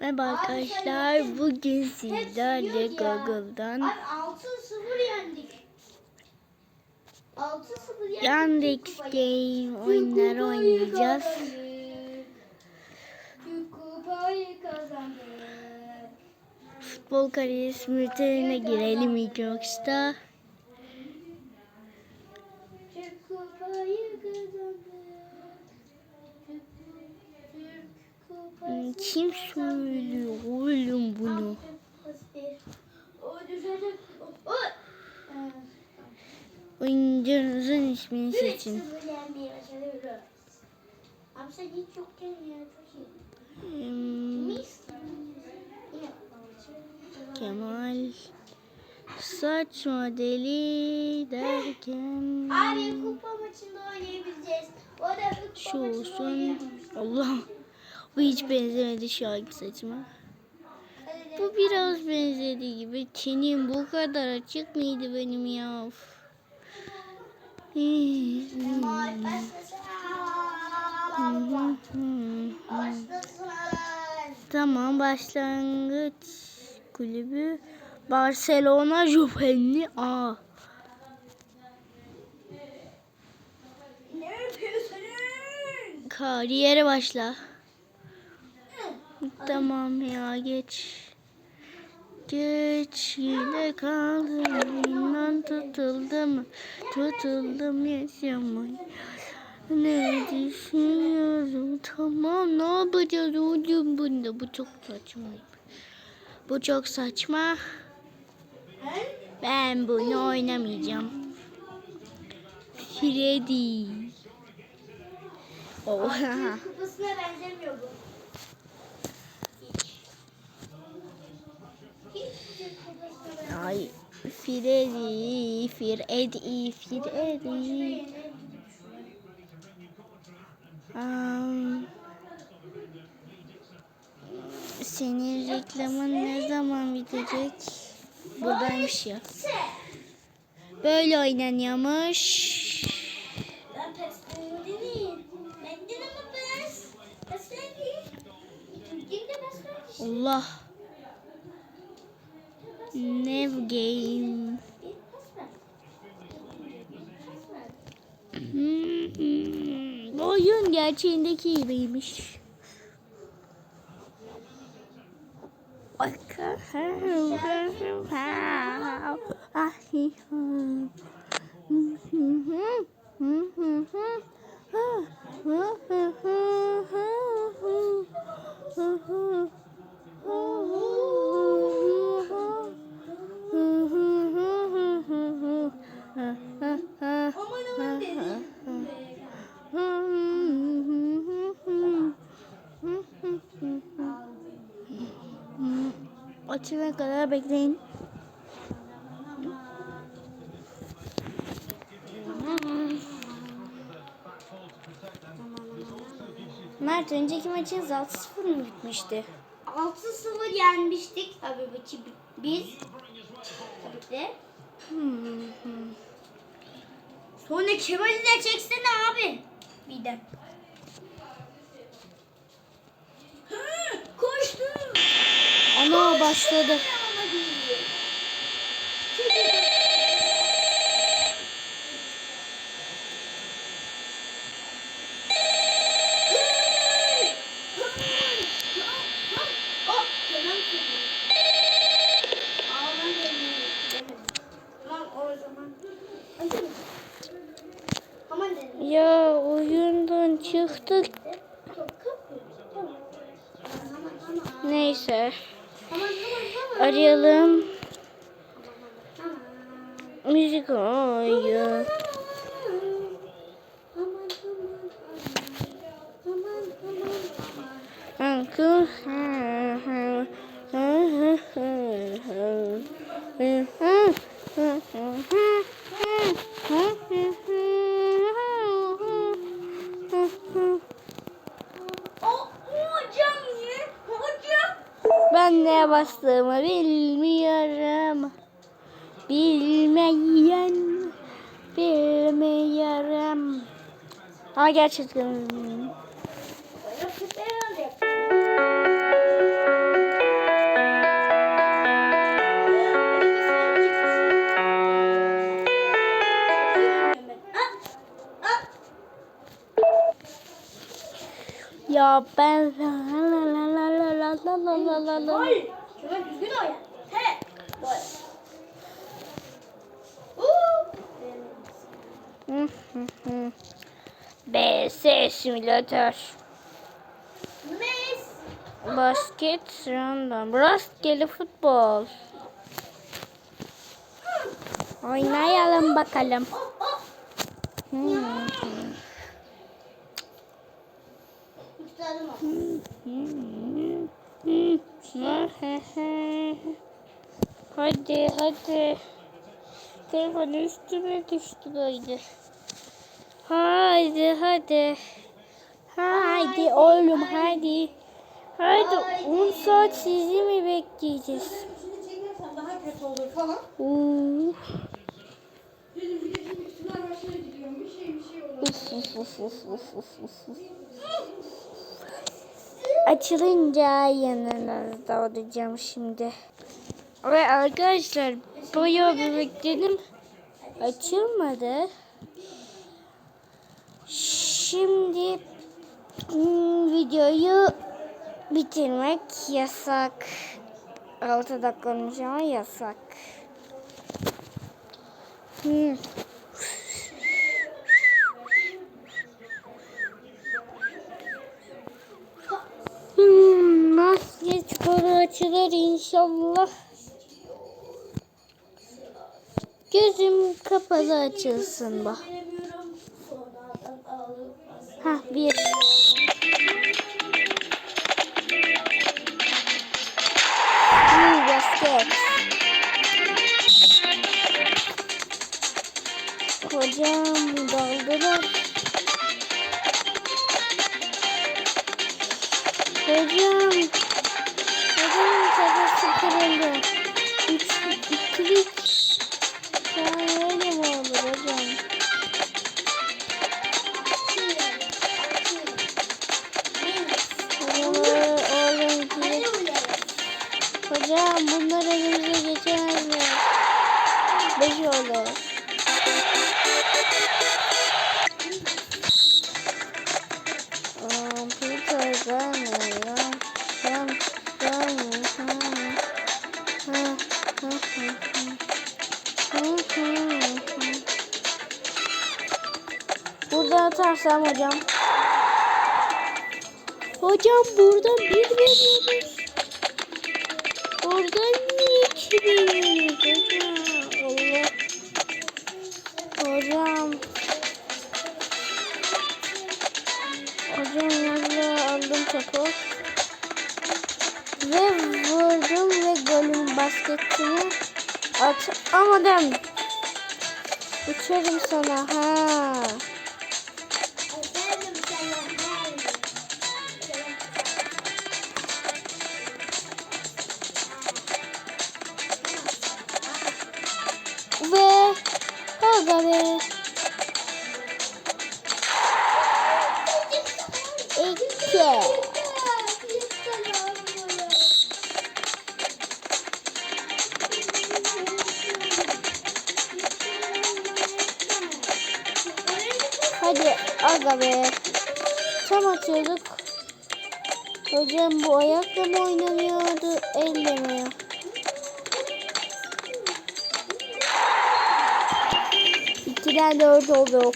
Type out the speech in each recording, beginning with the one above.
Merhaba arkadaşlar. Bugün sizlerle Google'dan Abi 6-0 yendik. 6-0 yendik. Yandex. Game oyunları oynayacağız. Futbol kariyer simülatörüne girelim ilk başta. Türk kupayı kazandık. Kim söylüyor oğlum bunu? O düşecek. O. Evet. Oyuncunuzun ismini seçin. Kemal. Saç modeli derken Abi kupa maçında oynayabileceğiz. O da kupa şu olsun. Allah. Bu hiç benzemedi şu anki saçıma. Bu biraz benzedi gibi. Tenim bu kadar açık mıydı benim ya? Of. Tamam başlangıç kulübü Barcelona Juvenli A. Kariyere başla. Tamam ya geç. Geç yine kaldım. İnan tutuldım tutuldum yaşamaya ne düşünüyorum? Tamam ne yapacağız oğlum bunda? Bu çok saçma. Bu çok saçma. Ben bunu oynamayacağım. Freddy. Oha Kupasına benzemiyor bu. Hiç. Hiç kupasına benzemiyor. Ay Freddy, Freddy, Freddy. Am, senin reklamın ne zaman bitecek? Buradaymış ya. Böyle oynanıyormuş. Ben pes değil. Benden ama pes. Pes değil. İkinci de pes değil. Allah. Nev game. Hmm, bu oyun gerçeğindeki gibiymiş. Aman Açana kadar bekleyin. Mert önceki maçınız 6-0 mı bitmişti? 6-0 yenmiştik tabii ki biz. Tabii ki de. Hmm. Sonra Kemal'i de çeksene abi. Bir de. Başladı. Ya oyundan çıktık. Neyse. Arayalım. Müzik oyun. Bastığımı bilmiyorum. Bilmeyen bilmiyorum. Ama gerçekten bilmiyorum. Ya ben la la la la la. Hayır. Kemal düzgün oyna. He. Böyle. BS simülatör. Mes. Basket random. Rastgele futbol. Oynayalım bakalım. Oh Hadi hadi. Telefon üstüme düştü böyle. Hadi hadi. Hadi oğlum hadi. Hadi 10 saat sizi mi bekleyeceğiz? Daha kötü olur falan. Oo. Dedim bir de şimdi üstünden başına gidiyorum. Bir şey bir şey olur. Uf, uf, uf, uf, uf, uf, uf, uf. Açılınca yanınızda olacağım şimdi. Ve arkadaşlar bayağı bir bekledim. Açılmadı. Şimdi hmm, videoyu bitirmek yasak. 6 dakika olmuş yasak. Hmm, açılır inşallah. Gözüm kapalı açılsın bak. Bilemiyorum. Sonradan alıp Ha bir. Hocam bunlar elimize geçemez mi? Beş oldu. Burada atarsam hocam. Hocam burada bir veriyoruz. Oradan niye hocam? Allah. Hocam. Hocam valla aldım topu. Ve vurdum ve golün basketini atamadım. Uçarım sana ha. Be. İki. Hadi aga be. Tam atıyorduk. Hocam bu ayakla mı oynanıyordu? Elle mi? İkiden dört olduk.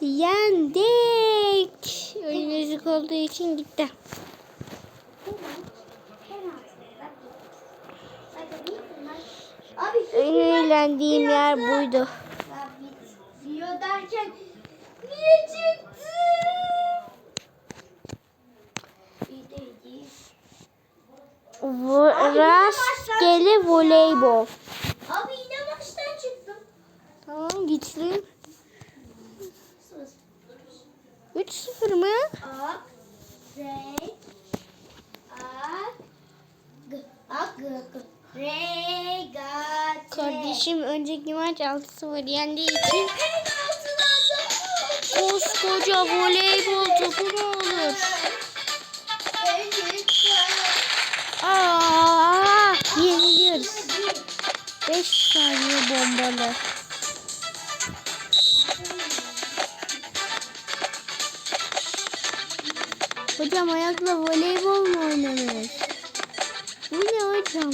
Yendik. Oyun müzik olduğu için gitti. Abi En eğlendiğim yer buydu. Bitiyor derken Vo- Rastgele voleybol. Abi yine maçtan çıktım. Tamam güçlüyüm. 3-0 mı? Ak, renk, ak, ak. Kardeşim önceki maç 6-0 yendiği için Koskoca voleybol topu mu olur? Aa, yeniliyoruz. 5 saniye bombalı. Hocam ayakla voleybol mu oynanır? Bu ne hocam?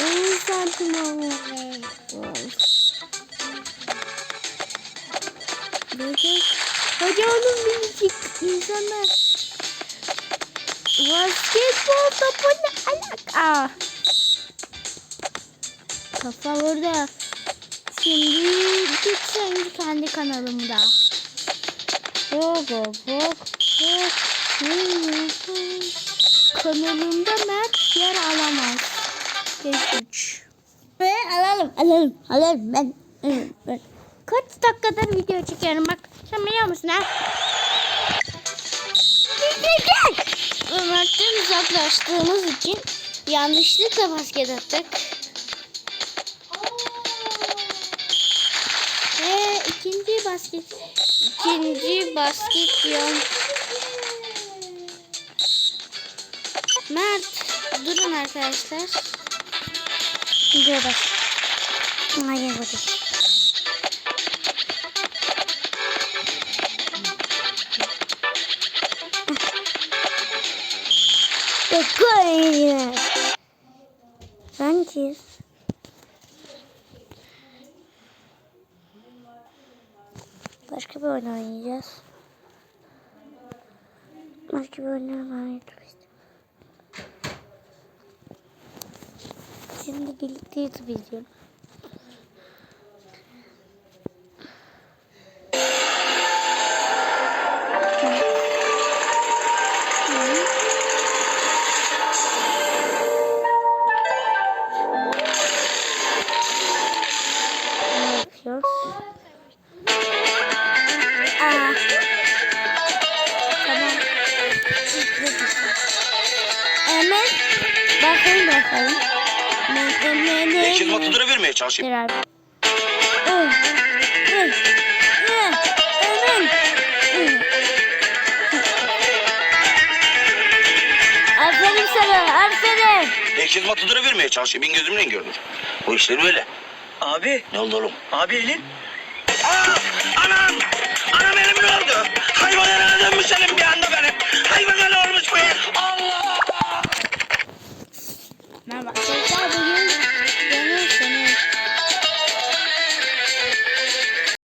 10 santim voleybol. Oğlum minicik insanlar. Basketbol topu ne alaka? Kafa burada. Şimdi git kendi kanalımda. Hop hop hop hop. Kanalımda Mert yer alamaz. Geç üç. Ve alalım alalım alalım ben. ben. Kaç dakikadır video çekiyorum bak. Sen biliyor musun ha? Ömer'den uzaklaştığımız için yanlışlıkla basket attık. Ve ikinci basket ikinci basket diyorum. Mert durun arkadaşlar. Videoya bas. Hayır budur. Bekleyin. Sanki. Başka bir oyun oynayacağız. Başka bir oyun oynayacağız. Şimdi birlikte YouTube izliyorum. Yapıyoruz? Aa. Tamam. Hemen bakayım bakalım. Eşit matıları vermeye çalışayım. Oh. Hmm. Aferin sana, aferin. Eşit matıları vermeye çalışayım. Ben gözümle gördüm. Bu işler böyle. Abi, Ne oldu oğlum? abi elin. Aa! Anam! Anam elim ne oldu? Hayvan eline dönmüş elim bir anda benim. Hayvan eli olmuş bu el. Allah! Merhaba arkadaşlar bugün